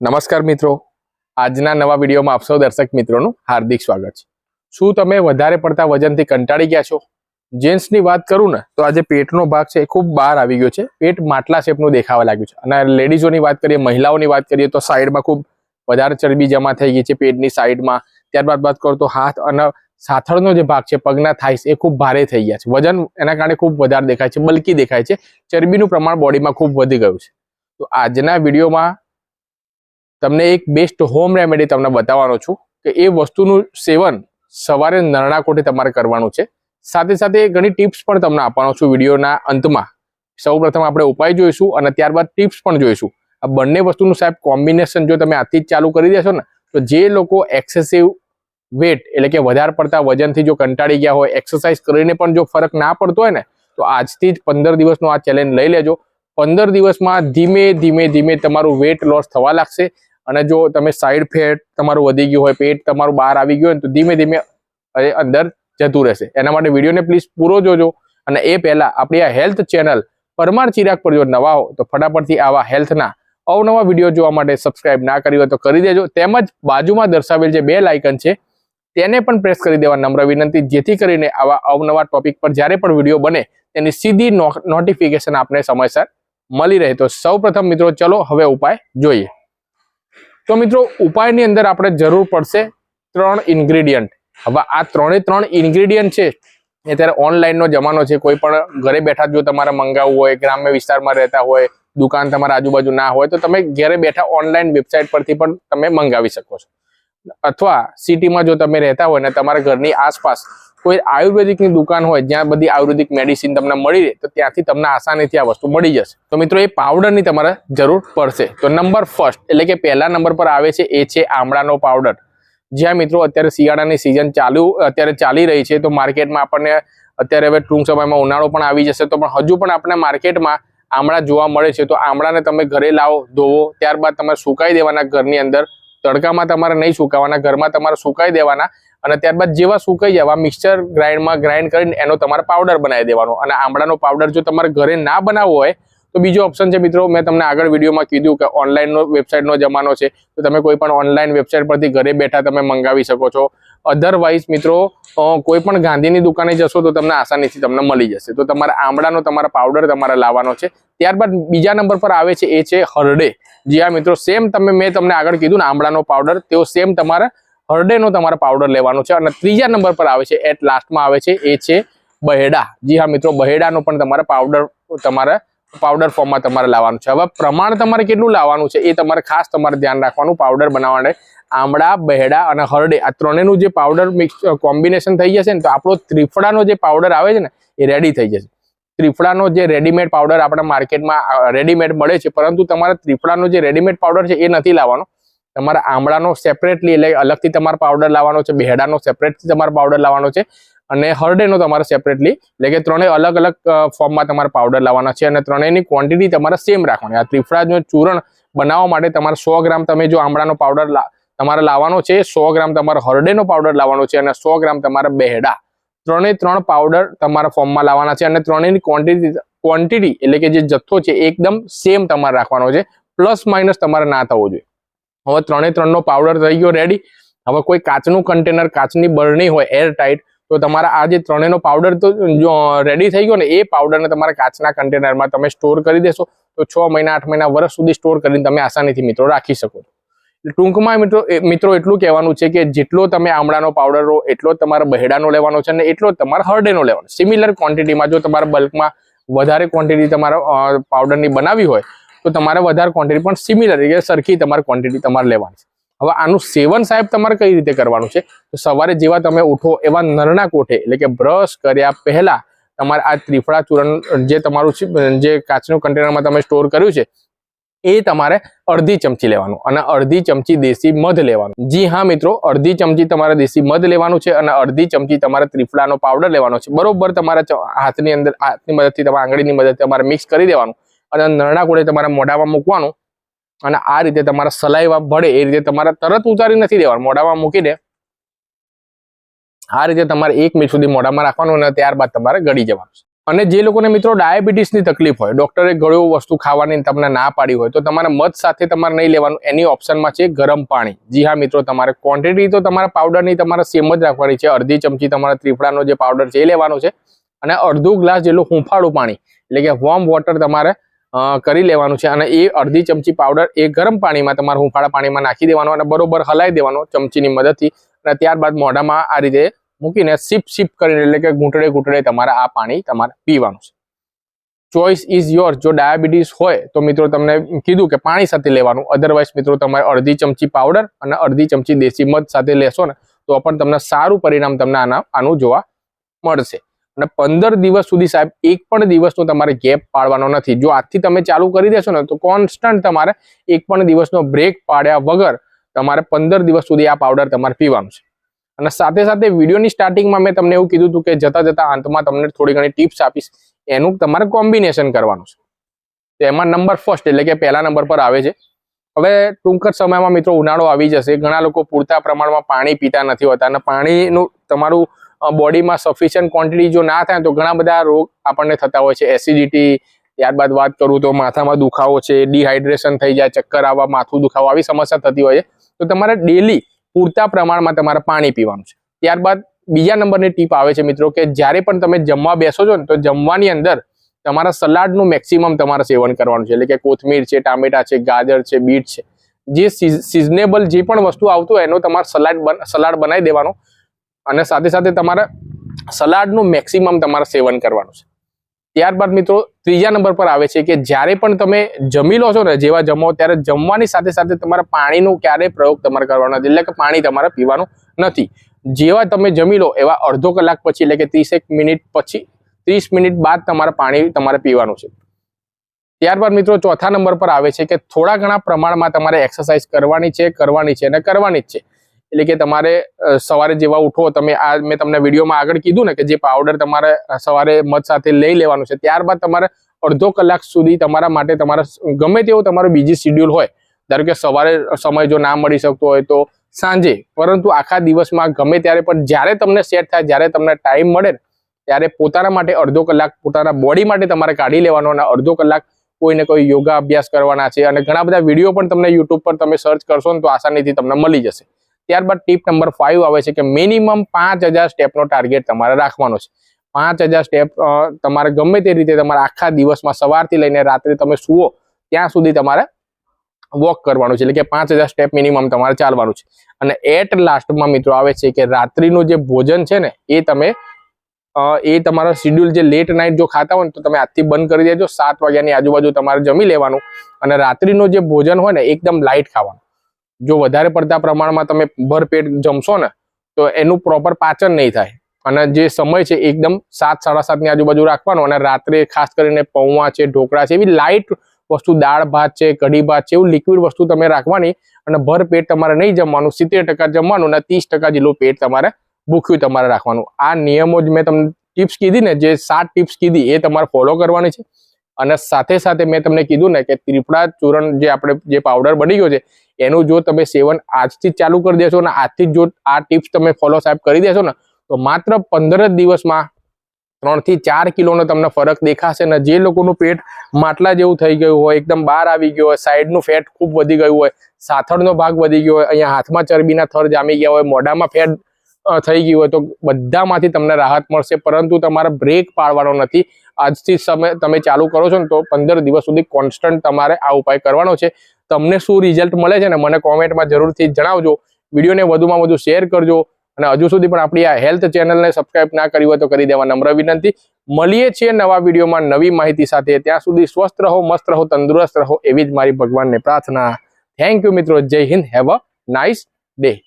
નમસ્કાર મિત્રો. આજના નવા વિડીયોમાં આપ સૌ દર્શક મિત્રોનું હાર્દિક સ્વાગત છે. શું તમે વધારે પડતા વજનથી કંટાળી ગયા છો? જેન્ટ્સની વાત કરું ને, તો આજે પેટનો ભાગ છે એ ખૂબ બહાર આવી ગયો છે. પેટ માટલા શેપનું દેખાવા લાગ્યું છે. અને લેડીઝોની વાત કરીએ, મહિલાઓની વાત કરીએ, તો સાઈડમાં ખૂબ વધારે ચરબી જમા થઈ ગઈ છે પેટની સાઈડમાં. ત્યારબાદ વાત કરો તો હાથ અને સાથળનો જે ભાગ છે, પગના થાઈસ, એ ખૂબ ભારે થઈ ગયા છે. વજન એના કારણે ખૂબ વધારે દેખાય છે મલકી દેખાય છે. ચરબીનું પ્રમાણ બોડીમાં ખૂબ વધી ગયું છે. તો આજના વિડીયોમાં તમને એક બેસ્ટ હોમ રેમેડી તમને બતાવવાનો છું કે એ વસ્તુનું સેવન સવારે નરણા કોઠે તમારે કરવાનું છે. સાથે સાથે ઘણી ટિપ્સ પણ તમને આપવાનો છું વિડીયોના અંતમાં. સૌપ્રથમ આપણે ઉપાય જોઈશું અને ત્યારબાદ ટિપ્સ પણ જોઈશું. આ બંને વસ્તુનું સાહેબ કોમ્બિનેશન જો તમે આથી જ ચાલુ કરી દેશો ને, તો જે લોકો એક્સેસિવ વેટ એટલે કે વધારે પડતા વજનથી જો કંટાળી ગયા હોય એક્સરસાઇઝ કરીને પણ જો ફરક ના પડતો હોય ને, તો આજથી જ પંદર દિવસનો આ ચેલેન્જ લઈ લેજો. પંદર દિવસમાં ધીમે ધીમે ધીમે તમારું વેટ લોસ થવા લાગશે. અને જો તમે સાઈડ ફેટ તમારું વધી ગયું હોય, પેટ તમારું બહાર આવી ગયું હોય, તો ધીમે ધીમે અંદર જતું રહેશે. એના માટે વિડીયોને પ્લીઝ પૂરો જોજો. અને એ પહેલાં આપણી આ હેલ્થ ચેનલ પરમાર ચિરાગ પર જો નવા હો, તો ફટાફટથી આવા હેલ્થના અવનવા વીડિયો જોવા માટે સબસ્ક્રાઇબ ના કરી હોય તો કરી દેજો. તેમજ બાજુમાં દર્શાવેલ જે બે લાઇકન છે, તેને પણ પ્રેસ કરી દેવા નમ્ર વિનંતી. જેથી કરીને આવા અવનવા ટોપિક પર જ્યારે પણ વીડિયો બને, તેની સીધી નોટિફિકેશન આપને સમયસર મળી રહે. તો સૌપ્રથમ મિત્રો, ચલો હવે ઉપાય જોઈએ. તો મિત્રો, ઉપાયની અંદર આપણે જરૂર પડશે ત્રણ ઇન્ગ્રેડિયન્ટ હવે આ ત્રણે ત્રણ ઇન્ગ્રેડિયન્ટ છે, એ અત્યારે ઓનલાઈનનો જમાનો છે. કોઈ પણ ઘરે બેઠા જો તમારે મંગાવવું હોય, ગ્રામ્ય વિસ્તારમાં રહેતા હોય, દુકાન તમારા આજુબાજુ ના હોય, તો તમે ઘરે બેઠા ઓનલાઈન વેબસાઇટ પરથી પણ તમે મંગાવી શકો છો. અથવા સિટીમાં જો તમે રહેતા હોય ને તમારા ઘરની આસપાસ કોઈ આયુર્વેદિકની દુકાન હોય, જ્યાં બધી આયુર્વેદિક મેડિસિન તમને મળી રહે, તો ત્યાંથી તમને આસાનીથી આ વસ્તુ મળી જશે. તો મિત્રો, એ પાવડરની તમારે જરૂર પડશે. તો નંબર ફર્સ્ટ એટલે કે પહેલા નંબર પર આવે છે, એ છે આમળાનો પાવડર જ્યાં મિત્રો, અત્યારે શિયાળાની સિઝન ચાલુ, અત્યારે ચાલી રહી છે, તો માર્કેટમાં આપણને અત્યારે હવે ટૂંક સમયમાં ઉનાળો પણ આવી જશે, તો પણ હજુ પણ આપણે માર્કેટમાં આમળા જોવા મળે છે. તો આમળાને તમે ઘરે લાવો, ધોવો, ત્યારબાદ તમે સુકાઈ દેવાના ઘરની અંદર તડકામાં તમારે નહીં સુકાવાના, ઘરમાં તમારે સુકાઈ દેવાના અને ત્યારબાદ જેવા સુકાઈ જવા મિક્સચર ગ્રાઇન્ડમાં ગ્રાઇન્ડ કરીને એનો તમારે પાવડર બનાવી દેવાનો. અને આમળાનો પાવડર જો તમારે ઘરે ના બનાવવો હોય, તો બીજો ઓપ્શન છે મિત્રો, મેં તમને આગળ વિડીયોમાં કીધું કે ઓનલાઈનનો વેબસાઇટનો જમાનો છે. તો તમે કોઈ પણ ઓનલાઈન વેબસાઇટ પરથી ઘરે બેઠા તમે મંગાવી શકો છો. અધરવાઇઝ મિત્રો કોઈ પણ ગાંધીની દુકાને જશો તો તમને આસાનીથી તમને મળી જશે. તો તમારે આમળાનો તમારા પાવડર તમારે લાવવાનો છે. ત્યારબાદ બીજા નંબર પર આવે છે, એ છે હરડે. જી હા, મિત્રો સેમ તમે, મેં તમને આગળ કીધું ને, આમળાનો પાવડર તેઓ સેમ તમારે હરડેનો તમારે પાવડર લેવાનો છે. અને ત્રીજા નંબર પર આવે છે એટ લાસ્ટમાં આવે છે, એ છે બહેડા. જી હા, મિત્રો, બહેડાનો પણ તમારે પાવડર તમારે પાવડર ફોર્મમાં તમારે લાવવાનું છે. હવે પ્રમાણ તમારે કેટલું લાવવાનું છે, એ તમારે ખાસ તમારે ધ્યાન રાખવાનું પાવડર બનાવવા આમળા, બહેડા અને હરડે આ ત્રણેયનું જે પાવડર મિક્સ કોમ્બિનેશન થઈ જશે ને, તો આપણો ત્રિફળાનો જે પાવડર આવે છે ને, એ રેડી થઈ જશે. ત્રિફળાનો જે રેડીમેડ પાવડર આપણા માર્કેટમાં રેડીમેડ મળે છે, પરંતુ તમારે ત્રિફળાનો જે રેડીમેડ પાવડર છે, એ નથી લાવવાનો. તમારે આમળાનો સેપરેટલી એટલે અલગથી તમારે પાવડર લાવવાનો છે, બહેડાનો સેપરેટથી તમારે પાવડર લાવવાનો છે, અને હરડેનો તમારે સેપરેટલી એટલે કે ત્રણેય અલગ અલગ ફોર્મમાં તમારે પાવડર લાવવાના છે, અને ત્રણેયની ક્વોન્ટિટી તમારે સેમ રાખવાની. આ ત્રિફળાનું ચૂરણ બનાવવા માટે તમારે સો ગ્રામ તમે જો આમળાનો પાવડર તમારે લાવવાનો છે સો ગ્રામ તમારે હરડેનો પાવડર લાવવાનો છે અને સો ગ્રામ તમારે બેહડા. ત્રણે ત્રણ પાવડર તમારા ફોર્મમાં લાવવાના છે અને ત્રણેયની ક્વોન્ટિટી ક્વોન્ટિટી એટલે કે જે જથ્થો છે એકદમ સેમ તમારે રાખવાનો છે. પ્લસ માઇનસ તમારે ના થવો જોઈએ. હવે ત્રણે ત્રણનો પાવડર થઈ ગયો રેડી હવે કોઈ કાચનું કન્ટેનર કાચની બરણી હોય એર ટાઈટ તો તમારા આ જે ત્રણેયનો પાવડર તો જો રેડી થઈ ગયો ને, એ પાવડરને તમારે કાચના કન્ટેનરમાં તમે સ્ટોર કરી દેશો. તો છ મહિના, આઠ મહિના, વર્ષ સુધી સ્ટોર કરીને તમે આસાનીથી મિત્રો રાખી શકો છો. ટૂંકમાં મિત્રો મિત્રો એટલું કહેવાનું છે કે જેટલો તમે આમળાનો પાવડર લો, એટલો તમારે બહેડાનો લેવાનો છે અને એટલો તમારે હરડેનો લેવાનો. સિમિલર ક્વોન્ટિટીમાં જો તમારે બલ્કમાં વધારે ક્વોન્ટિટી તમારે પાવડરની બનાવી હોય, તો તમારે વધારે ક્વોન્ટિટી પણ સિમિલર એટલે સરખી તમારે ક્વોન્ટિટી તમારે લેવાની છે. હવે આનું સેવન સાહેબ તમારે કઈ રીતે કરવાનું છે? તો સવારે જેવા તમે ઉઠો એવા નરના કોઠે, એટલે કે બ્રશ કર્યા પહેલા તમારે આ ત્રિફળા ચૂરણ જે તમારું જે કાચનું કન્ટેનરમાં તમે સ્ટોર કર્યું છે એ તમારે અડધી ચમચી લેવાનું અને અડધી ચમચી દેશી મધ લેવાનું. જી હા મિત્રો, અડધી ચમચી તમારે દેશી મધ લેવાનું છે અને અડધી ચમચી તમારે ત્રિફળાનો પાવડર લેવાનો છે. બરોબર, તમારા હાથની અંદર, હાથની મદદથી તમારા, આંગળીની મદદથી તમારે મિક્સ કરી દેવાનું અને નરણા કોળે તમારે મોઢામાં મૂકવાનું અને આ રીતે તમારા સલાઈવા ભળે એ રીતે તમારે તરત ઉતારી નથી દેવાનું. મોઢામાં મૂકીને આ રીતે તમારે એક મિનિટ સુધી મોઢામાં રાખવાનું અને ત્યારબાદ તમારે ગળી જવાનું છે. અને જે લોકોને મિત્રો ડાયાબિટીસની તકલીફ હોય, ડોક્ટરે ગળ્યો વસ્તુ ખાવાની તમને ના પાડી હોય, તો તમારે મધ સાથે તમારે નહીં લેવાનું. એની ઓપ્શનમાં છે ગરમ પાણી. જી હા મિત્રો, તમારે ક્વોન્ટિટી તો તમારા પાવડરની તમારે સેમ જ રાખવાની છે. અડધી ચમચી તમારા ત્રિફળાનો જે પાવડર છે એ લેવાનો છે. અને અડધો ગ્લાસ જેટલું હુંફાળું પાણી, એટલે કે વોર્મ વોટર તમારે કરી લેવાનું છે. અને એ અડધી ચમચી પાવડર એ ગરમ પાણીમાં તમારે હુંફાળા પાણીમાં નાખી દેવાનો અને બરોબર હલાવી દેવાનો ચમચીની મદદથી. અને ત્યારબાદ મોઢામાં આ રીતે મૂકીને સિપ સિપ કરીને, એટલે કે ઘૂંટડે ઘૂંટડે તમારે આ પાણી તમારે પીવાનું છે. ચોઇસ ઇઝ યોર જો ડાયાબિટીસ હોય, તો મિત્રો તમને કીધું કે પાણી સાથે લેવાનું. અધરવાઇઝ મિત્રો, તમારે અડધી ચમચી પાવડર અને અડધી ચમચી દેશી મધ સાથે લેશો ને, તો પણ તમને સારું પરિણામ તમને આના, આનું જોવા મળશે. અને પંદર દિવસ સુધી સાહેબ, એક પણ દિવસનો તમારે ગેપ પાડવાનો નથી. જો આજથી તમે ચાલુ કરી દેશો ને, તો કોન્સ્ટન્ટ તમારે એક પણ દિવસનો બ્રેક પાડ્યા વગર તમારે પંદર દિવસ સુધી આ પાવડર તમારે પીવાનું છે. અને સાથે સાથે વિડીયોની સ્ટાર્ટિંગમાં મેં તમને એવું કીધું હતું કે જતા જતા અંતમાં તમને થોડી ઘણી ટિપ્સ આપીશ. એનું તમારે કોમ્બિનેશન કરવાનું છે. તો એમાં નંબર ફર્સ્ટ એટલે કે પહેલા નંબર પર આવે છે. હવે ટૂંક સમયમાં મિત્રો ઉનાળો આવી જશે. ઘણા લોકો પૂરતા પ્રમાણમાં પાણી પીતા નથી હોતા અને પાણીનું તમારું બોડીમાં સફિશિયન્ટ ક્વોન્ટિટી જો ના થાય તો ઘણા બધા રોગ આપણને થતા હોય છે. એસિડિટી ત્યારબાદ વાત કરું તો માથામાં દુખાવો છે ડિહાઇડ્રેશન થઈ જાય, ચક્કર આવવા, માથું દુખાવો, આવી સમસ્યા થતી હોય છે. તો તમારે ડેલી પૂરતા પ્રમાણમાં તમારે પાણી પીવાનું છે. ત્યારબાદ બીજા નંબરની ટીપ આવે છે મિત્રો કે જ્યારે પણ તમે જમવા બેસો છો ને, તો જમવાની અંદર તમારા સલાડનું મેક્સિમમ તમારે સેવન કરવાનું છે. એટલે કે કોથમીર છે, ટામેટા છે, ગાજર છે, બીટ છે. જે સિઝનેબલ જે પણ વસ્તુ આવતું હોય એનો તમારે સલાડ સલાડ બનાવી દેવાનો. અને સાથે સાથે તમારે સલાડનું મેક્સિમમ તમારે સેવન કરવાનું છે. ત્યારબાદ મિત્રો ત્રીજા નંબર પર આવે છે કે જ્યારે પણ તમે જમી લો છો ને, જેવા જમો ત્યારે જમવાની સાથે સાથે તમારે પાણીનો ક્યારેય પ્રયોગ તમારે કરવાનો નથી. એટલે કે પાણી તમારે પીવાનું નથી. જેવા તમે જમી લો એવા અડધો કલાક પછી, એટલે કે ત્રીસેક મિનિટ પછી, ત્રીસ મિનિટ બાદ તમારે પાણી તમારે પીવાનું છે. ત્યારબાદ મિત્રો ચોથા નંબર પર આવે છે કે થોડા ઘણા પ્રમાણમાં તમારે એક્સરસાઇઝ કરવાની છે કરવાની છે અને કરવાની જ છે. એટલે કે તમારે સવારે જેવા ઉઠો, તમે આ મેં તમને વિડીયોમાં આગળ કીધું ને કે જે પાવડર તમારે સવારે મધ સાથે લઈ લેવાનું છે, ત્યારબાદ તમારે અડધો કલાક સુધી તમારા માટે તમારા ગમે તેવો તમારો બીજી શિડ્યુલ હોય, ધારો કે સવારે સમય જો ના મળી શકતો હોય તો સાંજે, પરંતુ આખા દિવસમાં ગમે ત્યારે પણ જ્યારે તમને સેટ થાય, જ્યારે તમને ટાઈમ મળે ત્યારે પોતાના માટે અડધો કલાક પોતાના બોડી માટે તમારે કાઢી લેવાનો અને અડધો કલાક કોઈને કોઈ યોગા અભ્યાસ કરવાના છે અને ઘણા બધા વીડિયો પણ તમને યુટ્યુબ પર તમે સર્ચ કરશો ને તો આસાનીથી તમને મળી જશે. ત્યારબાદ ટીપ નંબર ફાઈવ આવે છે કે મિનિમમ પાંચ હજાર સ્ટેપનો ટાર્ગેટ તમારે રાખવાનો છે. પાંચ હજાર સ્ટેપ તમારે ગમે તે રીતે તમારે આખા દિવસમાં સવારથી લઈને રાત્રે તમે સુવો, ત્યાં સુધી તમારે વોક કરવાનું છે. એટલે કે પાંચ હજાર સ્ટેપ મિનિમમ તમારે ચાલવાનું છે. અને એટ લાસ્ટમાં મિત્રો આવે છે કે રાત્રિનું જે ભોજન છે ને, એ તમે એ તમારો શિડ્યુલ જે લેટ નાઇટ જો ખાતા હોય તો તમે આજથી બંધ કરી દેજો. સાત વાગ્યાની આજુબાજુ તમારે જમી લેવાનું. અને રાત્રિનું જે ભોજન હોય ને, એકદમ લાઇટ ખાવાનું. જો વધારે પડતા પ્રમાણમાં તમે ભરપેટ જમશો ને, તો એનું પ્રોપર પાચન નહીં થાય. અને જે સમય છે એકદમ સાત, સાડા સાતની આજુબાજુ રાખવાનો અને રાત્રે ખાસ કરીને પૌવા છે, ઢોકળા છે, એવી લાઇટ વસ્તુ, દાળ ભાત છે, કઢી ભાત છે, એવું લિક્વિડ વસ્તુ તમે રાખવાની અને ભર પેટ તમારે નહીં જમવાનું, સિત્તેર ટકા જમવાનું અને ત્રીસ ટકા જેટલું પેટ તમારે ભૂખ્યું તમારે રાખવાનું. આ નિયમો જ મેં તમને ટિપ્સ કીધી ને, જે સાત ટિપ્સ કીધી એ તમારે ફોલો કરવાની છે. અને સાથે સાથે મેં તમને કીધું ને કે ત્રિપડા ચૂરણ જે આપણે જે પાવડર બની ગયો છે, એનું જો તમે સેવન આજથી ચાલુ કરી દેશો ને આજથી જ આ ટિપ્સ તમે ફોલો સાહેબ કરી દેશો ને, તો માત્ર પંદર જ દિવસમાં ત્રણથી ચાર કિલોનો તમને ફરક દેખાશે ને જે લોકોનું પેટ માટલા જેવું થઈ ગયું હોય, એકદમ બહાર આવી ગયું હોય સાઈડનું ફેટ ખૂબ વધી ગયું હોય, સાથળનો ભાગ વધી ગયો હોય, અહીંયા હાથમાં ચરબીના થર જામી ગયા હોય, મોઢામાં ફેટ થઈ ગયું હોય, તો બધામાંથી તમને રાહત મળશે. પરંતુ તમારે બ્રેક પાડવાનો નથી. આજથી સમય તમે ચાલુ કરો છો ને તો પંદર દિવસ સુધી કોન્સ્ટન્ટ તમારે આ ઉપાય કરવાનો છે. તમને શું રિઝલ્ટ મળે છે ને મને કોમેન્ટમાં જરૂરથી જણાવજો. વિડીયોને વધુમાં વધુ શેર કરજો અને હજુ સુધી પણ આપણી આ હેલ્થ ચેનલને સબસ્ક્રાઇબ ના કરી હોય તો કરી દેવા નમ્ર વિનંતી. મળીએ છીએ નવા વિડીયોમાં નવી માહિતી સાથે. ત્યાં સુધી સ્વસ્થ રહો, મસ્ત રહો, તંદુરસ્ત રહો એવી જ મારી ભગવાનને પ્રાર્થના. થેન્ક યુ મિત્રો. જય Hind. Have a nice day